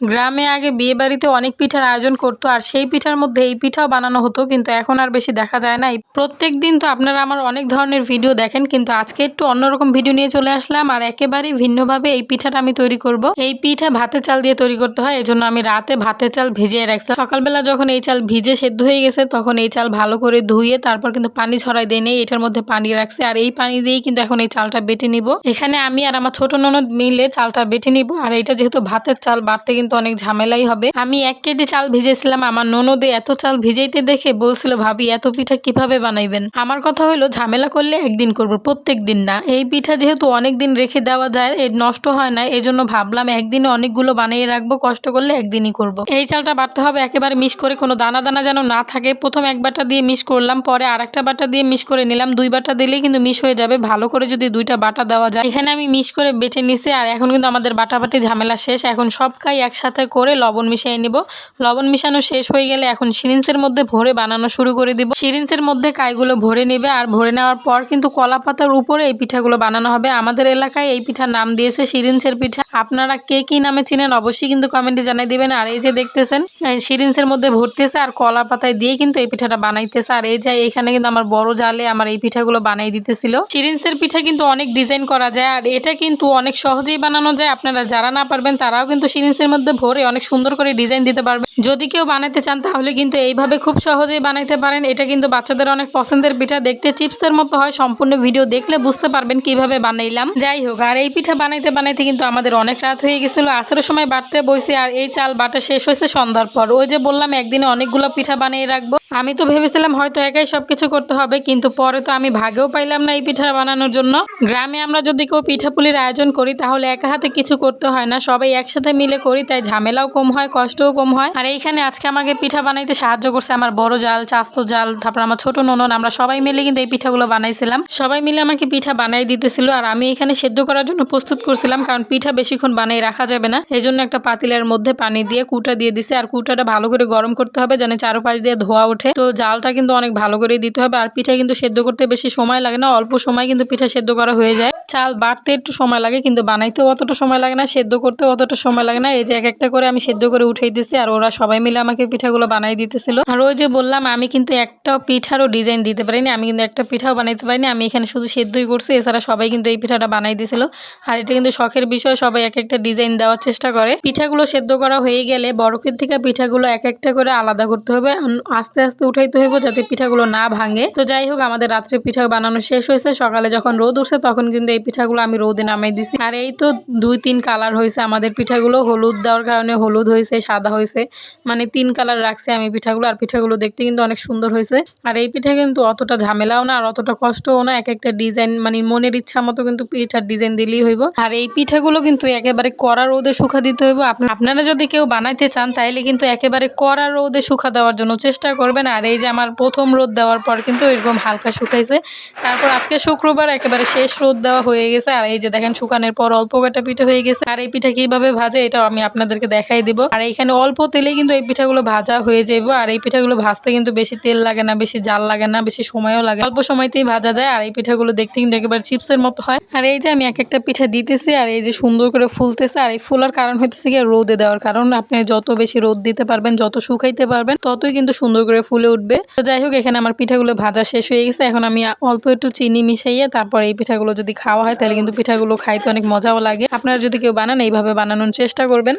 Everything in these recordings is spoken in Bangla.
গ্রামে আগে বিয়ে বাড়িতে অনেক পিঠার আয়োজন করতো, আর সেই পিঠার মধ্যে এই পিঠাও বানানো হতো, কিন্তু এখন আর বেশি দেখা যায় না। প্রত্যেক দিন তো আপনারা আমার অনেক ধরনের ভিডিও দেখেন, কিন্তু আজকে একটু অন্যরকম ভিডিও নিয়ে চলে আসলাম, আর একেবারেই ভিন্নভাবে এই পিঠাটা আমি তৈরি করব। এই পিঠা ভাতের চাল দিয়ে তৈরি করতে হয়, এজন্য আমি রাতে ভাতের চাল ভিজিয়ে রাখছিলাম সকালবেলা যখন এই চাল ভিজে সেদ্ধ হয়ে গেছে, তখন এই চাল ভালো করে ধুয়ে তারপর কিন্তু পানি ছড়াই দিয়ে নেই এটার মধ্যে পানি রাখছে, আর এই পানি দিয়েই কিন্তু এখন এই চালটা বেটে নিব। এখানে আমি আর আমার ছোট ননদ মিলে চালটা বেটে নিব, আর এটা যেহেতু ভাতের চাল, বাড়তে কিন্তু অনেক ঝামেলাই হবে। আমি এক কেজি চাল ভিজেছিলাম, আমার ননদে এত চাল ভিজাইতে দেখে বলছিল, ভাবি, এত পিঠা কীভাবে বানাইবেন? আমার কথা হলো ঝামেলা করলে একদিন করব, প্রত্যেক দিন না। এই পিঠা যেহেতু অনেক দিন রেখে দেওয়া যায়, এ নষ্ট হয় না এই জন্য ভাবলাম একদিনে অনেকগুলো বানিয়ে রাখব, কষ্ট করলে একদিনই করব। এই চালটা বাড়তে হবে, একেবারে মিস করে কোনো দানা দানা যেন না থাকে। প্রথম এক বাটা দিয়ে মিস করলাম, পরে আর একটা বাটা দিয়ে মিস করে নিলাম। দুই বাটা দিলেই কিন্তু মিস হয়ে যাবে, ভালো করে যদি দুইটা বাটা দেওয়া যায়। এখানে আমি মিস করে বেটে নিছি, আর এখন কিন্তু আমাদের বাটাবাটি ঝামেলা শেষ। এখন সব কাই একসাথে করে লবণ মিশিয়ে নিব। লবণ মিশানো শেষ হয়ে গেলে এখন সিরিঞ্জের মধ্যে ভরে বানানো শুরু করে দিব। সিরিঞ্জের মধ্যে কাইগুলো ভরে নেবে আর ভরে নেওয়ার পর কিন্তু কলা পাতার উপরে এই পিঠাগুলো বানানো হবে। আমাদের এলাকায় এই পিঠার নাম দিয়েছে সিরিঞ্জের পিঠা। আপনারা কে কি নামে চিনেন অবশ্যই কিন্তু কমেন্টে জানাই দিবেন। আর এই যে দেখতেছেন সিরিঞ্জের মধ্যে ভরতেছে আর কলা পাতায় দিয়ে কিন্তু এই পিঠাটা বানাইতেছে। আর এই যে এখানে কিন্তু আমার বড় জালে আমার এই পিঠাগুলো বানাই দিতেছিল। সিরিঞ্জের পিঠা কিন্তু অনেক ডিজাইন করা যায় আর এটা কিন্তু অনেক সহজেই বানানো যায়। আপনারা যারা না পারবেন, তারাও কিন্তু সিরিঞ্জের মধ্যে ভরে অনেক সুন্দর করে ডিজাইন দিতে পারবেন। যদি কেউ বানাতে চান, তাহলে কিন্তু এইভাবে খুব সহজেই বানাইতে পারেন। এটা কিন্তু বাচ্চাদের অনেক পছন্দের পিঠা। দেখতে চিপসের মতো হয়। সম্পূর্ণ ভিডিও দেখলে বুঝতে পারবেন কীভাবে বানাইলাম। যাই হোক, আর এই পিঠা বানাইতে বানাইতে কিন্তু আমাদের অনেক রাত হয়ে গেছিল, আসরের সময় বাটতে বইছি আর এই চাল বাটা শেষ হয়েছে সন্ধ্যার পর। ওই যে বললাম, একদিনে অনেকগুলো পিঠা বানিয়ে রাখব। আমি তো ভেবেছিলাম হয়তো একাই সব কিছু করতে হবে, কিন্তু পরে তো আমি ভাগেও পাইলাম না এই পিঠা বানানোর জন্য। গ্রামে আমরা যদি কেউ পিঠাপুলির আয়োজন করি, তাহলে একা হাতে কিছু করতে হয় না। সবাই একসাথে মিলে করি, তাই ঝামেলাও কম হয়, কষ্টও কম হয়। আর এইখানে আজকে আমাকে পিঠা বানাইতে সাহায্য করছে আমার বড় জাল, চাস্ত জাল, তারপর আমার ছোট ননন। আমরা সবাই মিলে কিন্তু এই পিঠাগুলো বানাইছিলাম। সবাই মিলে আমাকে পিঠা বানাই দিতেছিল, আর আমি এখানে সেদ্ধ করার জন্য প্রস্তুত করছিলাম, কারণ পিঠা বেশিক্ষণ বানাই রাখা যাবে না। এই জন্য একটা পাতিলের মধ্যে পানি দিয়ে কুটা দিয়ে দিছে, আর কুটাটা ভালো করে গরম করতে হবে, যেন চারোপাশ দিয়ে ধোয়া ওঠে। তো জালটা কিন্তু অনেক ভালো করে দিতে হবে আর পিঠা কিন্তু সেদ্ধ করতে বেশি সময় লাগে না, অল্প সময় কিন্তু পিঠা সেদ্ধ করা হয়ে যায়। চাল বাড়তে একটু সময় লাগে কিন্তু বানাইতেও অতটা সময় লাগে না, সেদ্ধ করতেও অতটা সময় লাগে না। এই যে এক একটা করে আমি সেদ্ধ করে উঠাই দিছি আর ওরা সবাই মিলে আমাকে পিঠাগুলো বানাই দিতেছিল। আর ওই যে বললাম, আমি কিন্তু একটা পিঠারও ডিজাইন দিতে পারিনি, আমি কিন্তু একটা পিঠাও বানাইতে পারিনি। আমি এখানে শুধু সেদ্ধই করছি, এছাড়া সবাই কিন্তু এই পিঠাটা বানাই দিয়েছিল আর এটা কিন্তু শখের বিষয়, সবাই এক একটা ডিজাইন দেওয়ার চেষ্টা করে। পিঠাগুলো সেদ্ধ করা হয়ে গেলে বরফের থেকে পিঠাগুলো এক একটা করে আলাদা করতে হবে। আস্তে আস্তে উঠাইতে হইব যাতে পিঠাগুলো না ভাঙে। তো যাই হোক, আমাদের রাত্রে পিঠা বানানো শেষ হয়েছে। সকালে যখন রোদ উঠছে, তখন কিন্তু এই পিঠাগুলো আমি রোদে নামাই দিছি। আর এই তো দুই তিন কালার হয়েছে আমাদের পিঠাগুলো। হলুদ দেওয়ার কারণে হলুদ হয়েছে, সাদা হয়েছে। মানে তিন কালার রাখছে আমি পিঠাগুলো, আর পিঠাগুলো দেখতে কিন্তু অনেক সুন্দর হয়েছে। আর এই পিঠা কিন্তু অতটা ঝামেলাও না, আর অতটা কষ্টও না। এক একটা ডিজাইন মানে মনের ইচ্ছা মতো কিন্তু পিঠার ডিজাইন দিলেই হইব। আর এই পিঠাগুলো কিন্তু একেবারে কড়া রোদে শুকা দিতে হইব। আপনারা যদি কেউ বানাইতে চান, তাইলে কিন্তু একেবারে কড়া রোদে শুকা দেওয়ার জন্য চেষ্টা করবেন। আর এই যে আমার প্রথম রোদ দেওয়ার পর কিন্তু এরকম হালকা শুকাইছে। তারপর আজকে শুক্রবার একেবারে শেষ রোদ দেওয়া হয়ে গেছে। আর এই যে দেখেন শুকানোর পর অল্প কটা পিঠা হয়ে গেছে। আর এই পিঠা কীভাবে ভাজে এটাও আমি আপনাদেরকে দেখাই দিব। আর এখানে অল্প তেলেই কিন্তু এই পিঠাগুলো ভাজা হয়ে যাব আর এই পিঠাগুলো ভাজতে কিন্তু বেশি তেল লাগে না, বেশি জাল লাগে না, বেশি সময়ও লাগে অল্প সময়তেই ভাজা যায়। আর এই পিঠাগুলো দেখতে কিন্তু একেবারে চিপসের মতো হয়। আর এই যে আমি এক একটা পিঠা দিতেছি আর এই যে সুন্দর করে ফুলতেছে। আর এই ফুলার কারণ হইতেছে গিয়ে রোদে দেওয়ার কারণ। আপনি যত বেশি রোদ দিতে পারবেন, যত শুকাইতে পারবেন, ততই কিন্তু সুন্দর করে ফুলে উঠবে। তো যাই হোক, এখানে আমার পিঠাগুলো ভাজা শেষ হয়ে গেছে। এখন আমি অল্প একটু চিনি মিশাইয়ে তারপর এই পিঠাগুলো যদি খাওয়া হয়, তাহলে কিন্তু পিঠাগুলো খাইতে অনেক মজাও লাগে। আপনারা যদি কেউ বানান, এইভাবে বানানোর চেষ্টা করবেন।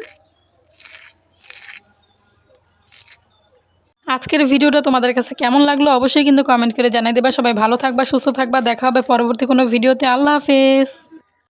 আজকের ভিডিওটা তোমাদের কাছে কেমন লাগল অবশ্যই কিন্তু কমেন্ট করে জানাই দেবা। সবাই ভালো থাকবা, সুস্থ থাকবা। দেখা হবে পরবর্তী কোনো ভিডিওতে। আল্লাহ হাফেজ।